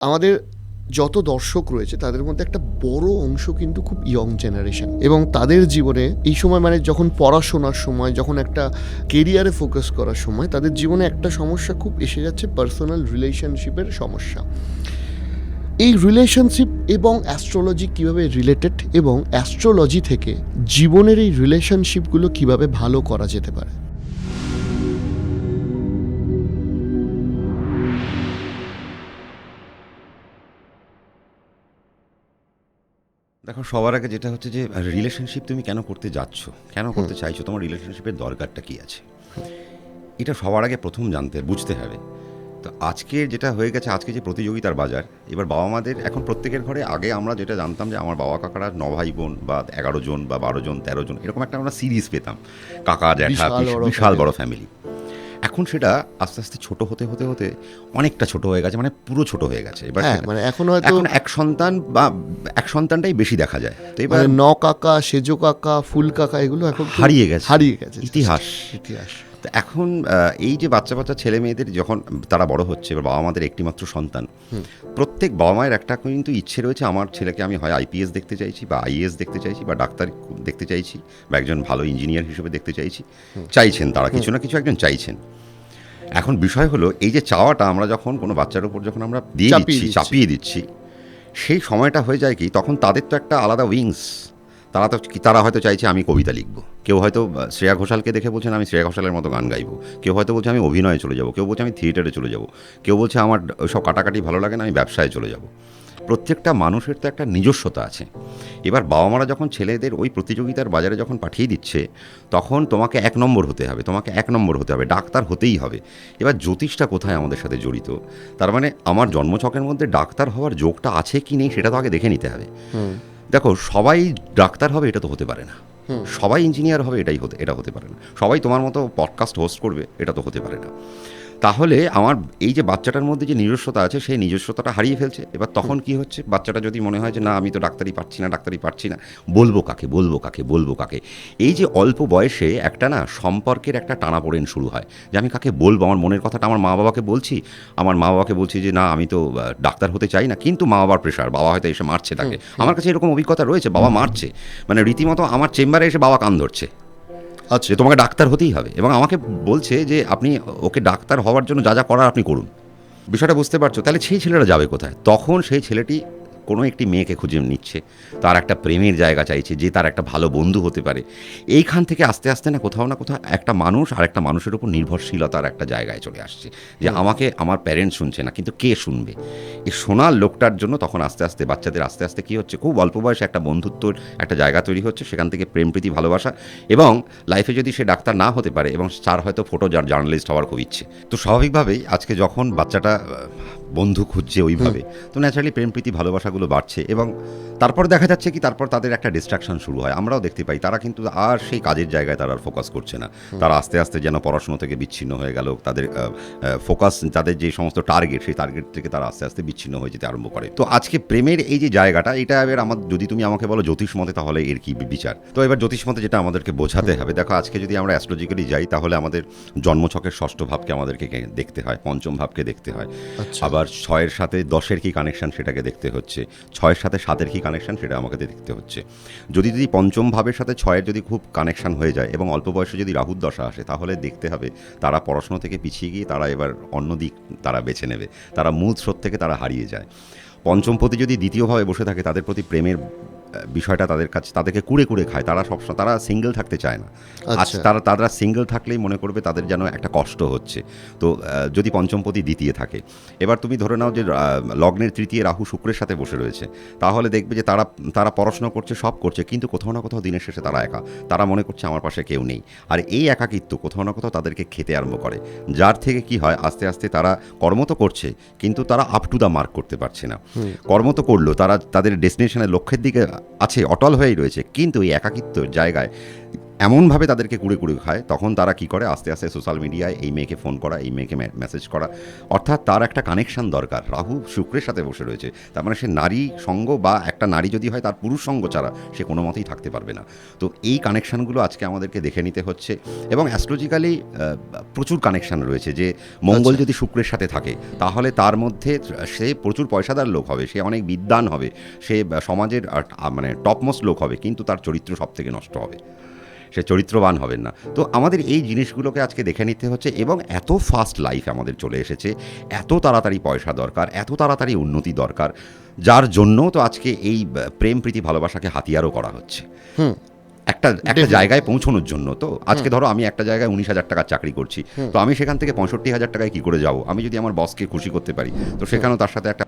আমাদের যত দর্শক রয়েছে, তাদের মধ্যে একটা বড় অংশ কিন্তু খুব ইয়ং জেনারেশন এবং তাদের জীবনে এই সময় মানে যখন পড়াশোনার সময়, যখন একটা কেরিয়ারে ফোকাস করার সময়, তাদের জীবনে একটা সমস্যা খুব এসে যাচ্ছে পার্সোনাল রিলেশনশিপের সমস্যা। এই রিলেশনশিপ এবং অ্যাস্ট্রোলজি কীভাবে রিলেটেড এবং অ্যাস্ট্রোলজি থেকে জীবনের এই রিলেশনশিপগুলো কীভাবে ভালো করা যেতে পারে? দেখো সবার আগে যেটা হচ্ছে যে রিলেশনশিপ তুমি কেন করতে যাচ্ছ? কেন করতে চাইছো? তোমার রিলেশনশিপের দরকারটা কি আছে? এটা সবার আগে প্রথম জানতে বুঝতে হবে। তো আজকের যেটা হয়ে গেছে আজকে যে প্রতিযোগিতার বাজার এবার বাবা মাদের এখন প্রত্যেকের ঘরে আগে আমরা যেটা জানতাম যে আমার বাবা কাকারা ন ভাই বোন বা এগারো জন বা বারো জন তেরো জন এরকম একটা আমরা সিরিজ পেতাম। কাকা জ্যাঠা বিশাল। বড় ফ্যামিলি এখন সেটা আস্তে আস্তে ছোট হতে হতে হতে অনেকটা ছোট হয়ে গেছে মানে পুরো ছোট হয়ে গেছে এবার হ্যাঁ মানে এখন হয়তো এখন এক সন্তান বা এক সন্তানটাই বেশি দেখা যায় তো এবার মানে ন কাকা সেজো কাকা ফুল কাকা এগুলো এখন হারিয়ে গেছে। হারিয়ে গেছে ইতিহাস। ইতিহাস তো এখন এই যে বাচ্চা বাচ্চা ছেলে মেয়েদের যখন তারা বড় হচ্ছে এবার বাবা মাদের একটিমাত্র সন্তান প্রত্যেক বাবা মায়ের একটা কিন্তু ইচ্ছে রয়েছে আমার ছেলেকে আমি হয় আইপিএস দেখতে চাইছি বা আইএস দেখতে চাইছি বা ডাক্তার দেখতে চাইছি বা একজন ভালো ইঞ্জিনিয়ার হিসেবে দেখতে চাইছি চাইছেন তারা কিছু না কিছু একজন চাইছেন। এখন বিষয় হলো এই যে চাওয়াটা আমরা যখন কোনো বাচ্চার উপর যখন আমরা দিয়ে দিচ্ছি। চাপিয়ে দিচ্ছি সেই সময়টা হয়ে যায় কি তখন তাদের তো একটা আলাদা উইংস তারা তো তারা হয়তো চাইছে আমি কবিতা লিখব। কেউ হয়তো শ্রেয়া ঘোষালকে দেখে বলছেন আমি শ্রেয়া ঘোষালের মতো গান গাইবো। কেউ হয়তো বলছে আমি অভিনয়ে চলে যাব। কেউ বলছে আমি থিয়েটারে চলে যাব। কেউ বলছে আমার সব কাটাকাটি ভালো লাগে না, আমি ব্যবসায় চলে যাব। প্রত্যেকটা মানুষের তো একটা নিজস্বতা আছে। এবার বাবা মারা যখন ছেলেদের ওই প্রতিযোগিতার বাজারে যখন পাঠিয়ে দিচ্ছে, তখন তোমাকে এক নম্বর হতে হবে, তোমাকে এক নম্বর হতে হবে, ডাক্তার হতেই হবে। এবার জ্যোতিষটা কোথায় আমাদের সাথে জড়িত? তার মানে আমার জন্মছকের মধ্যে ডাক্তার হওয়ার যোগটা আছে কি নেই, সেটা তো আগে দেখে নিতে হবে। দেখো সবাই ডাক্তার হবে এটা তো হতে পারে না। সবাই ইঞ্জিনিয়ার হবে এটাই হতে এটা হতে পারে না। সবাই তোমার মতো পডকাস্ট হোস্ট করবে এটা তো হতে পারে না। তাহলে আমার এই যে বাচ্চাটার মধ্যে যে নিজস্বতা আছে সেই নিজস্বতাটা হারিয়ে ফেলছে। এবার তখন কি হচ্ছে? বাচ্চাটা যদি মনে হয় যে না আমি তো ডাক্তারি পারছি না ডাক্তারি পারছি না। বলব কাকে? বলব কাকে? বলব কাকে? এই যে অল্প বয়সে একটা না সম্পর্কের একটা টানাপোড়েন শুরু হয়। যে আমি কাকে বলব? আমার মনের কথাটা আমার মা বাবাকে বলছি। আমার মা বাবাকে বলছি যে না আমি তো ডাক্তার হতে চাই না। কিন্তু মা বাবার প্রেশার বাবা হয়তো এসে মারছে তাকে। আমার কাছে এরকম অভিজ্ঞতা রয়েছে বাবা মারছে। মানে রীতিমতো আমার চেম্বারে এসে বাবা কান ধরছে। আচ্ছা তোমাকে ডাক্তার হতেই হবে এবং আমাকে বলছে যে আপনি ওকে ডাক্তার হওয়ার জন্য যা যা করার আপনি করুন। বিষয়টা বুঝতে পারছ? তাহলে সেই ছেলেটা যাবে কোথায়? তখন সেই ছেলেটি কোনো একটি মেয়েকে খুঁজে নিচ্ছে তার একটা প্রেমের জায়গা চাইছে যে তার একটা ভালো বন্ধু হতে পারে। এইখান থেকে আস্তে আস্তে না কোথাও না কোথাও একটা মানুষ আর একটা মানুষের উপর নির্ভরশীলতার একটা জায়গায় চলে আসছে। যে আমাকে আমার প্যারেন্টস শুনছে না কিন্তু কে শুনবে? এই শোনার লোকটার জন্য তখন আস্তে আস্তে বাচ্চাদের আস্তে আস্তে কী হচ্ছে খুব অল্প বয়সে একটা বন্ধুত্বর একটা জায়গা তৈরি হচ্ছে সেখান থেকে প্রেম প্রীতি ভালোবাসা এবং লাইফে যদি সে ডাক্তার না হতে পারে এবং তার হয়তো ফটো জার্নালিস্ট হওয়ার খুব ইচ্ছে। তো স্বাভাবিকভাবেই আজকে যখন বাচ্চাটা বন্ধু খুঁজছে ওইভাবে। তো ন্যাচারালি প্রেম প্রীতি ভালোবাসাগুলো বাড়ছে এবং তারপর দেখা যাচ্ছে কি তারপর তাদের একটা ডিস্ট্রাকশন শুরু হয়। আমরাও দেখতে পাই তারা কিন্তু আর সেই কাজের জায়গায় তারা আর ফোকাস করছে না। তারা আস্তে আস্তে যেন পড়াশুনো থেকে বিচ্ছিন্ন হয়ে গেল তাদের ফোকাস তাদের যে সমস্ত টার্গেট সেই টার্গেট থেকে তারা আস্তে আস্তে বিচ্ছিন্ন হয়ে যেতে আরম্ভ করে। তো আজকে প্রেমের এই যে জায়গাটা এটা এবার আমার যদি তুমি আমাকে বলো জ্যোতিষ মতে তাহলে এর কি বিচার? তো এবার জ্যোতিষ মতে যেটা আমাদেরকে বোঝাতে হবে দেখো আজকে যদি আমরা অ্যাস্ট্রোলজিক্যালি যাই তাহলে আমাদের জন্মছকের ষষ্ঠ ভাবকে আমাদেরকে দেখতে হয় পঞ্চম ভাবকে দেখতে হয়। আচ্ছা। আবার ছয়ের সাথে দশের কি কানেকশান সেটাকে দেখতে হচ্ছে। ছয়ের সাথে সাতের কি কানেকশন সেটা আমাকে দেখতে হচ্ছে। যদি যদি পঞ্চম ভাবের সাথে ছয়ের যদি খুব কানেকশান হয়ে যায় এবং অল্প বয়সে যদি রাহুর দশা আসে, তাহলে দেখতে হবে তারা পড়াশুনো থেকে পিছিয়ে গিয়ে তারা এবার অন্য দিক তারা বেছে নেবে। তারা মূল স্রোত থেকে তারা হারিয়ে যায়। পঞ্চম প্রতি যদি দ্বিতীয়ভাবে বসে থাকে, তাদের প্রতি প্রেমের বিষয়টা তাদের কাছে তাদেরকে কুড়ে কুড়ে খায়। তারা সবসময় তারা সিঙ্গেল থাকতে চায় না। আজ আচ্ছা। তারা তারা সিঙ্গেল থাকলেই মনে করবে তাদের যেন একটা কষ্ট হচ্ছে। তো যদি পঞ্চমপতি দ্বিতীয় থাকে এবার তুমি ধরে নাও যে লগ্নের তৃতীয় রাহু শুক্রের সাথে বসে রয়েছে। তাহলে দেখবে যে তারা তারা পড়াশোনা করছে সব করছে কিন্তু কোথাও না কোথাও দিনের শেষে তারা একা। তারা মনে করছে আমার পাশে কেউ নেই। আর এই একাকিত্ব কোথাও না কোথাও তাদেরকে খেতে আরম্ভ করে। যার থেকে কি হয় আস্তে আস্তে তারা কর্ম তো করছে কিন্তু তারা আপ টু দ্য মার্ক করতে পারছে না। কর্ম তো করল তারা তাদের ডেস্টিনেশনের লক্ষ্যের দিকে আছে অটল হয়েই রয়েছে। কিন্তু এই একাকিত্ব জায়গায় এমনভাবে তাদেরকে কুড়ে কুড়ে খায় তখন তারা কি করে? আস্তে আস্তে সোশ্যাল মিডিয়ায় এই মেয়েকে ফোন করা এই মেয়েকে মেসেজ করা। অর্থাৎ তার একটা কানেকশন দরকার। রাহু শুক্রের সাথে বসে রয়েছে। তার মানে সে নারী সঙ্গ বা একটা নারী যদি হয় তার পুরুষ সঙ্গ ছাড়া সে কোনো মতেই থাকতে পারবে না। তো এই কানেকশানগুলো আজকে আমাদেরকে দেখে নিতে হচ্ছে এবং অ্যাস্ট্রোলজিক্যালি প্রচুর কানেকশান রয়েছে যে মঙ্গল যদি শুক্রের সাথে থাকে তাহলে তার মধ্যে সে প্রচুর পয়সাদার লোক হবে সে অনেক বিদ্বান হবে সে সমাজের মানে টপমোস্ট লোক হবে কিন্তু তার চরিত্র সব থেকে নষ্ট হবে। সে চরিত্রবান হবেন না। তো আমাদের এই জিনিসগুলোকে আজকে দেখে নিতে হচ্ছে এবং এত ফাস্ট লাইফ আমাদের চলে এসেছে এত তাড়াতাড়ি পয়সা দরকার এত তাড়াতাড়ি উন্নতি দরকার যার জন্য তো আজকে এই প্রেম প্রীতি ভালোবাসাকে হাতিয়ারও করা হচ্ছে। একটা একটা জায়গায় পৌঁছানোর জন্য তো আজকে ধরো আমি একটা জায়গায় উনিশ হাজার টাকার চাকরি করছি তো আমি সেখান থেকে পঁয়ষট্টি হাজার টাকায় কি করে যাব? আমি যদি আমার বসকে খুশি করতে পারি তো সেখানেও তার সাথে একটা